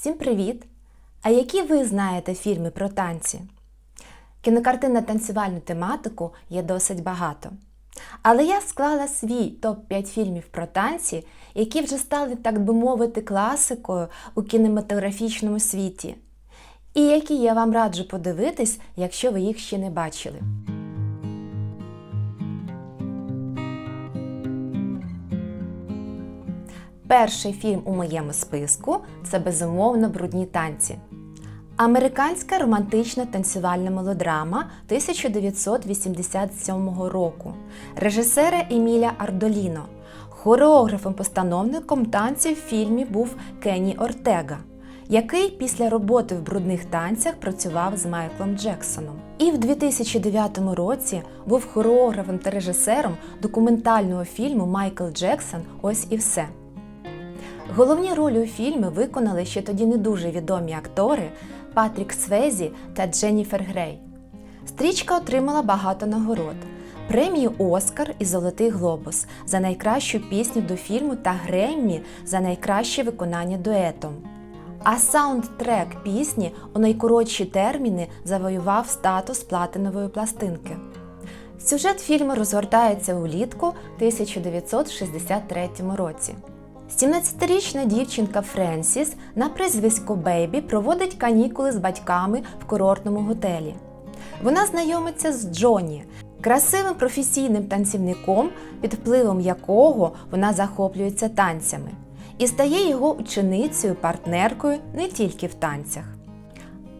Всім привіт! А які ви знаєте фільми про танці? Кінокартин на танцювальну тематику є досить багато. Але я склала свій топ-5 фільмів про танці, які вже стали, так би мовити, класикою у кінематографічному світі, і які я вам раджу подивитись, якщо ви їх ще не бачили. Перший фільм у моєму списку це безумовно брудні танці. Американська романтична танцювальна мелодрама 1987 року режисера Еміля Ардоліно. Хореографом-постановником танців в фільмі був Кенні Ортега, який після роботи в брудних танцях працював з Майклом Джексоном. І в 2009 році був хореографом та режисером документального фільму Майкл Джексон Ось і все. Головні ролі у фільмі виконали ще тоді не дуже відомі актори Патрік Свезі та Дженніфер Грей. Стрічка отримала багато нагород: премію Оскар і Золотий Глобус за найкращу пісню до фільму та Греммі за найкраще виконання дуетом. А саундтрек пісні у найкоротші терміни завоював статус платинової пластинки. Сюжет фільму розгортається улітку 1963 році. 17-річна дівчинка Френсіс на прізвисько Бейбі проводить канікули з батьками в курортному готелі. Вона знайомиться з Джонні, красивим професійним танцівником, під впливом якого вона захоплюється танцями, і стає його ученицею, партнеркою не тільки в танцях.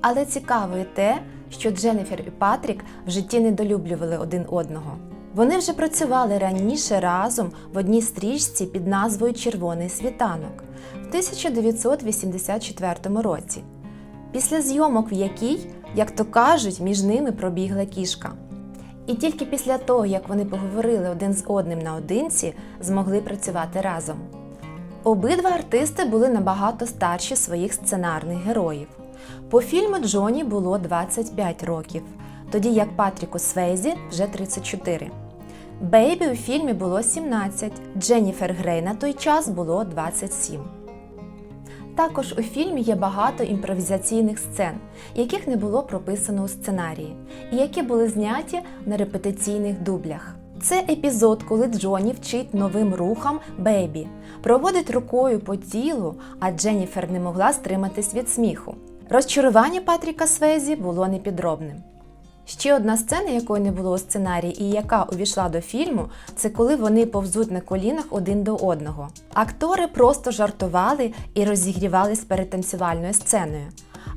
Але цікаво і те, що Дженніфер і Патрік в житті недолюблювали один одного. Вони вже працювали раніше разом в одній стрічці під назвою Червоний світанок в 1984 році, після зйомок в якій, як то кажуть, між ними пробігла кішка. І тільки після того, як вони поговорили один з одним наодинці, змогли працювати разом. Обидва артисти були набагато старші своїх сценарних героїв. По фільму Джоні було 25 років, тоді як Патріку Свейзі вже 34. Бейбі у фільмі було 17, Дженніфер Грей на той час було 27. Також у фільмі є багато імпровізаційних сцен, яких не було прописано у сценарії, і які були зняті на репетиційних дублях. Це епізод, коли Джоні вчить новим рухам Бейбі, проводить рукою по тілу, а Дженніфер не могла стриматись від сміху. Розчарування Патріка Свезі було непідробним. Ще одна сцена, якої не було у сценарії, і яка увійшла до фільму, це коли вони повзуть на колінах один до одного. Актори просто жартували і розігрівались перед танцювальною сценою.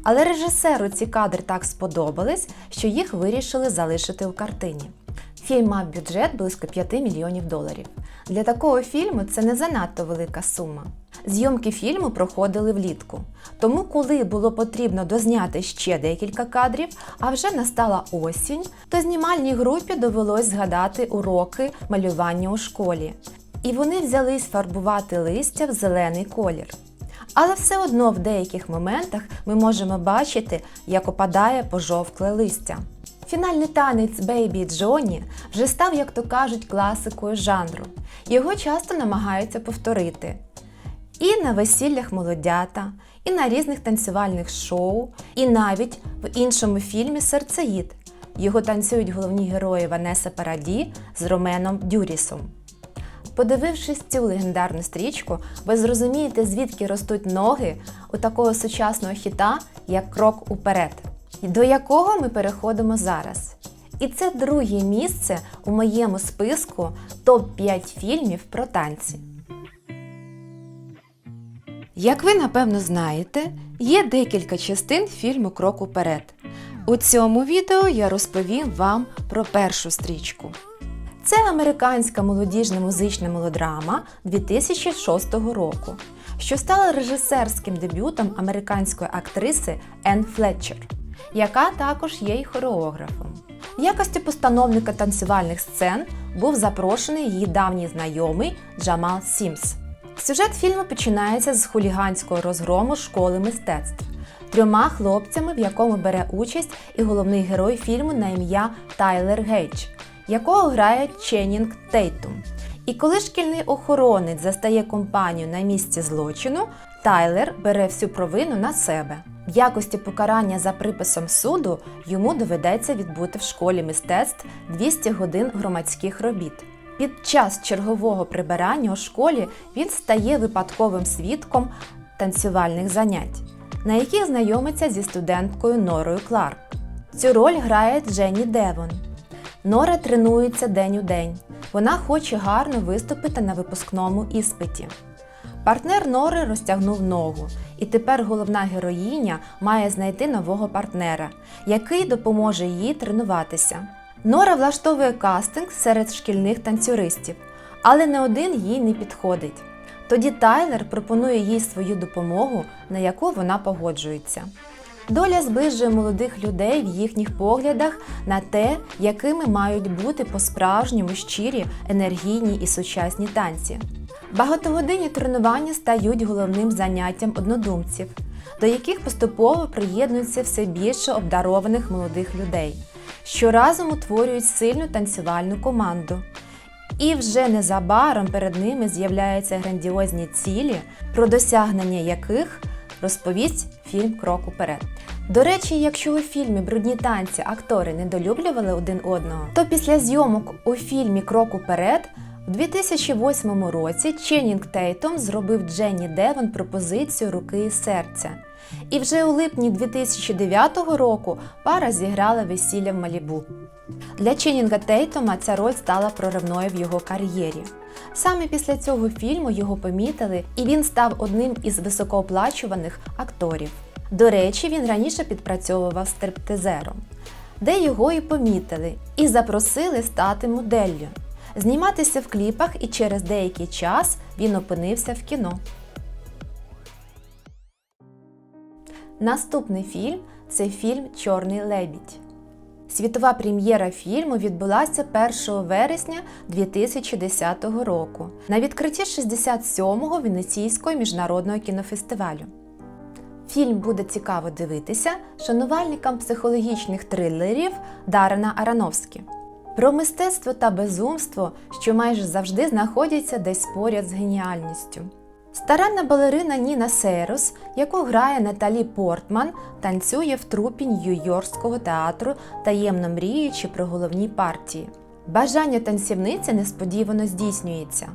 Але режисеру ці кадри так сподобались, що їх вирішили залишити у картині. Фільм мав бюджет близько 5 мільйонів доларів. Для такого фільму це не занадто велика сума. Зйомки фільму проходили влітку. Тому, коли було потрібно дозняти ще декілька кадрів, а вже настала осінь, то знімальній групі довелось згадати уроки малювання у школі. І вони взялись фарбувати листя в зелений колір. Але все одно в деяких моментах ми можемо бачити, як опадає пожовкле листя. Фінальний танець Бейбі Джоні вже став, як то кажуть, класикою жанру. Його часто намагаються повторити. І на весіллях молодята, і на різних танцювальних шоу, і навіть в іншому фільмі Серцеїд. Його танцюють головні герої Ванеса Параді з Роменом Дюрісом. Подивившись цю легендарну стрічку, ви зрозумієте, звідки ростуть ноги у такого сучасного хіта, як крок уперед, до якого ми переходимо зараз. І це друге місце у моєму списку топ-5 фільмів про танці. Як ви напевно знаєте, є декілька частин фільму Крок уперед. У цьому відео я розповім вам про першу стрічку. Це американська молодіжна музична мелодрама 2006 року, що стала режисерським дебютом американської актриси Енн Флетчер, яка також є й хореографом. В якості постановника танцювальних сцен був запрошений її давній знайомий Джамал Сімс. Сюжет фільму починається з хуліганського розгрому школи мистецтв трьома хлопцями, в якому бере участь і головний герой фільму на ім'я Тайлер Гейдж, якого грає Ченнінг Тейтум. І коли шкільний охоронець застає компанію на місці злочину, Тайлер бере всю провину на себе. В якості покарання за приписом суду йому доведеться відбути в школі мистецтв 200 годин громадських робіт. Під час чергового прибирання у школі він стає випадковим свідком танцювальних занять, на яких знайомиться зі студенткою Норою Кларк. Цю роль грає Дженні Девон. Нора тренується день у день. Вона хоче гарно виступити на випускному іспиті. Партнер Нори розтягнув ногу, і тепер головна героїня має знайти нового партнера, який допоможе їй тренуватися. Нора влаштовує кастинг серед шкільних танцюристів, але не один їй не підходить. Тоді Тайлер пропонує їй свою допомогу, на яку вона погоджується. Доля зближує молодих людей в їхніх поглядах на те, якими мають бути по-справжньому щирі, енергійні і сучасні танці. Багатогодинні тренування стають головним заняттям однодумців, до яких поступово приєднується все більше обдарованих молодих людей, що разом утворюють сильну танцювальну команду. І вже незабаром перед ними з'являються грандіозні цілі, про досягнення яких розповість фільм Крок уперед. До речі, якщо у фільмі Брудні танці актори недолюблювали один одного, то після зйомок у фільмі Крок уперед у 2008 році Ченнінг Тейтом зробив Дженні Девон пропозицію руки і серця. І вже у липні 2009 року пара зіграла весілля в Малібу. Для Ченнінга Тейтома ця роль стала проривною в його кар'єрі. Саме після цього фільму його помітили, і він став одним із високооплачуваних акторів. До речі, він раніше підпрацьовував стриптизером, де його і помітили, і запросили стати моделлю, зніматися в кліпах, і через деякий час він опинився в кіно. Наступний фільм це фільм Чорний лебідь. Світова прем'єра фільму відбулася 1 вересня 2010 року на відкритті 67-го Венеційського міжнародного кінофестивалю. Фільм буде цікаво дивитися шанувальникам психологічних трилерів Дарена Аронофскі. Про мистецтво та безумство, що майже завжди знаходяться десь поряд з геніальністю. Старанна балерина Ніна Сейрус, яку грає Наталі Портман, танцює в трупі Нью-Йоркського театру, таємно мріючи про головні партії. Бажання танцівниці несподівано здійснюється.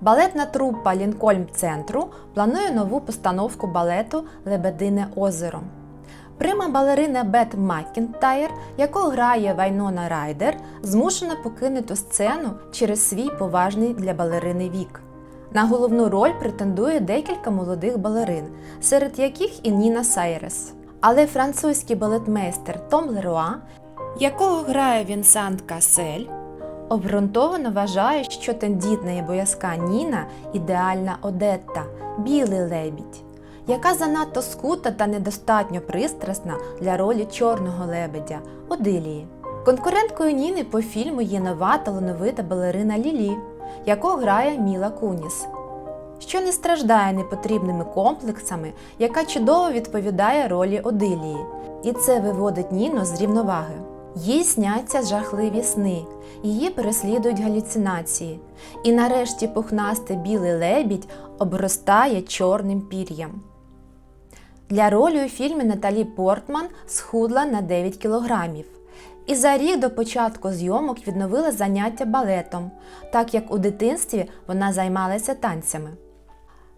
Балетна трупа Лінкольм центру планує нову постановку балету Лебедине озеро. Прима балерина Бет Маккінтайр, яку грає Вайнона Райдер, змушена покинути сцену через свій поважний для балерини вік. На головну роль претендує декілька молодих балерин, серед яких і Ніна Сайрес. Але французький балетмейстер Том Леруа, якого грає Вінсант Касель, обґрунтовано вважає, що тендітна і боязка Ніна ідеальна Одетта, білий лебідь, яка занадто скута та недостатньо пристрасна для ролі чорного лебедя Одилії. Конкуренткою Ніни по фільму є нова талановита балерина Лілі, яку грає Міла Куніс, що не страждає непотрібними комплексами, яка чудово відповідає ролі Одилії, і це виводить Ніну з рівноваги. Їй сняться жахливі сни, її переслідують галюцинації, і нарешті пухнастий білий лебідь обростає чорним пір'ям. Для ролі у фільмі Наталі Портман схудла на 9 кілограмів. І за рік до початку зйомок відновила заняття балетом, так як у дитинстві вона займалася танцями.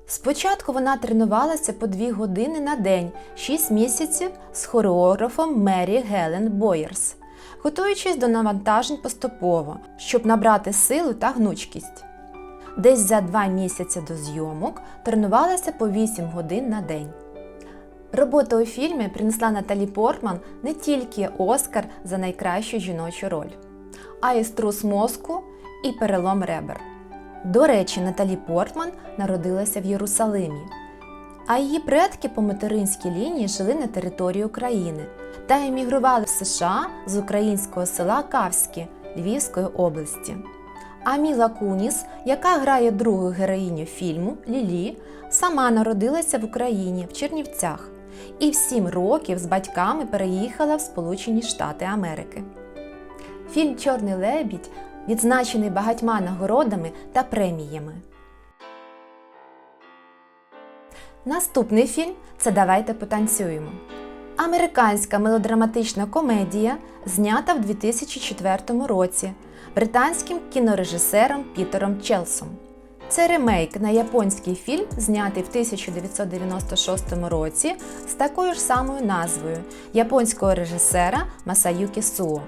Спочатку вона тренувалася по 2 години на день 6 місяців з хореографом Мері Гелен Бойерс, готуючись до навантажень поступово, щоб набрати силу та гнучкість. Десь за 2 місяці до зйомок тренувалася по 8 годин на день. Робота у фільмі принесла Наталі Портман не тільки Оскар за найкращу жіночу роль, а й струс мозку і перелом ребер. До речі, Наталі Портман народилася в Єрусалимі, а її предки по материнській лінії жили на території України та емігрували в США з українського села Кавське Львівської області. А Міла Куніс, яка грає другу героїню фільму Лілі, сама народилася в Україні в Чернівцях і в 7 років з батьками переїхала в Сполучені Штати Америки. Фільм Чорний лебідь відзначений багатьма нагородами та преміями. Наступний фільм це Давайте потанцюємо. Американська мелодраматична комедія, знята в 2004 році британським кінорежисером Пітером Челсом. Це ремейк на японський фільм, знятий в 1996 році з такою ж самою назвою японського режисера Масаюкі Суо.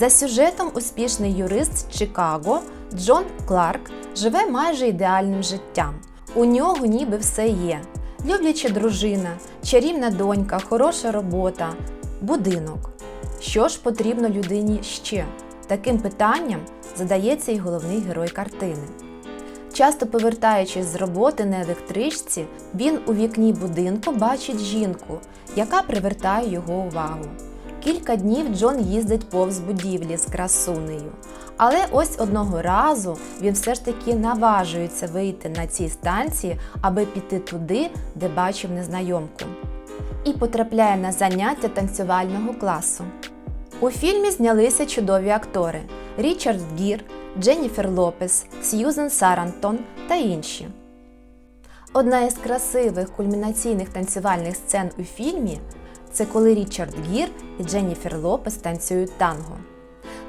За сюжетом успішний юрист з Чикаго Джон Кларк живе майже ідеальним життям. У нього ніби все є: любляча дружина, чарівна донька, хороша робота, будинок. Що ж потрібно людині ще? Таким питанням задається і головний герой картини. Часто повертаючись з роботи на електричці, він у вікні будинку бачить жінку, яка привертає його увагу. Кілька днів Джон їздить повз будівлі з красунею. Але ось одного разу він все ж таки наважується вийти на цій станції, аби піти туди, де бачив незнайомку. І потрапляє на заняття танцювального класу. У фільмі знялися чудові актори Річард Гір, Дженніфер Лопес, Сьюзен Сарантон та інші. Одна із красивих кульмінаційних танцювальних сцен у фільмі це коли Річард Гір і Дженніфер Лопес танцюють танго.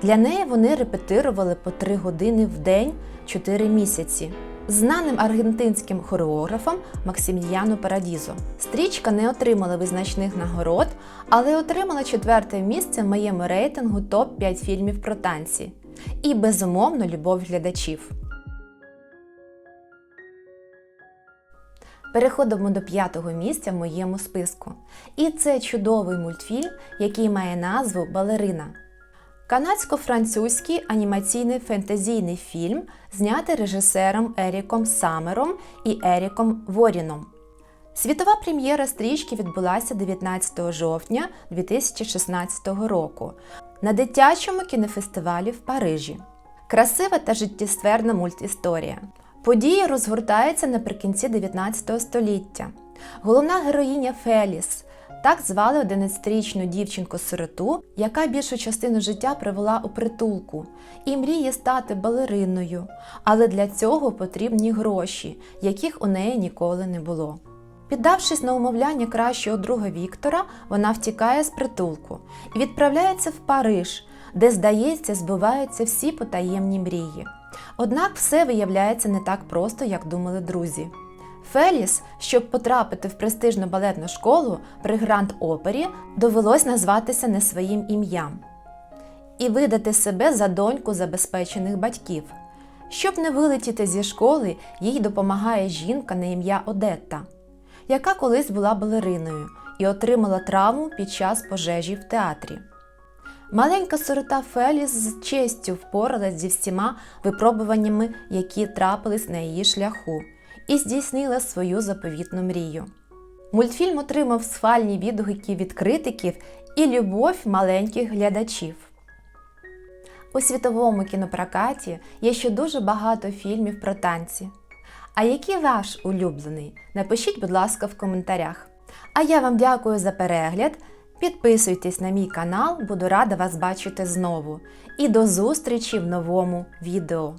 Для неї вони репетирували по 3 години в день 4 місяці. Знаним аргентинським хореографом Максимільяно Парадізо. Стрічка не отримала визначних нагород, але отримала четверте місце в моєму рейтингу топ-5 фільмів про танці. І безумовно любов глядачів. Переходимо до п'ятого місця в моєму списку. І це чудовий мультфільм, який має назву Балерина. Канадсько-французький анімаційний фентезійний фільм, знятий режисером Еріком Самером і Еріком Воріном. Світова прем'єра стрічки відбулася 19 жовтня 2016 року на дитячому кінофестивалі в Парижі. Красива та життєстверна мультісторія. Події розгортаються наприкінці 19 століття. Головна героїня Феліс так звали 11-річну дівчинку-сироту, яка більшу частину життя провела у притулку і мріє стати балериною, але для цього потрібні гроші, яких у неї ніколи не було. Піддавшись на умовляння кращого друга Віктора, вона втікає з притулку і відправляється в Париж, де, здається, збиваються всі потаємні мрії. Однак все виявляється не так просто, як думали друзі. Феліс, щоб потрапити в престижну балетну школу при Гранд Опері, довелось назватися не своїм ім'ям і видати себе за доньку забезпечених батьків. Щоб не вилетіти зі школи, їй допомагає жінка на ім'я Одетта, яка колись була балериною і отримала травму під час пожежі в театрі. Маленька сирота Феліс з честю впоралась зі всіма випробуваннями, які трапились на її шляху, і здійснила свою заповітну мрію. Мультфільм отримав схвальні відгуки від критиків і любов маленьких глядачів. У світовому кінопрокаті є ще дуже багато фільмів про танці. А який ваш улюблений? Напишіть, будь ласка, в коментарях. А я вам дякую за перегляд. Підписуйтесь на мій канал, буду рада вас бачити знову. І до зустрічі в новому відео.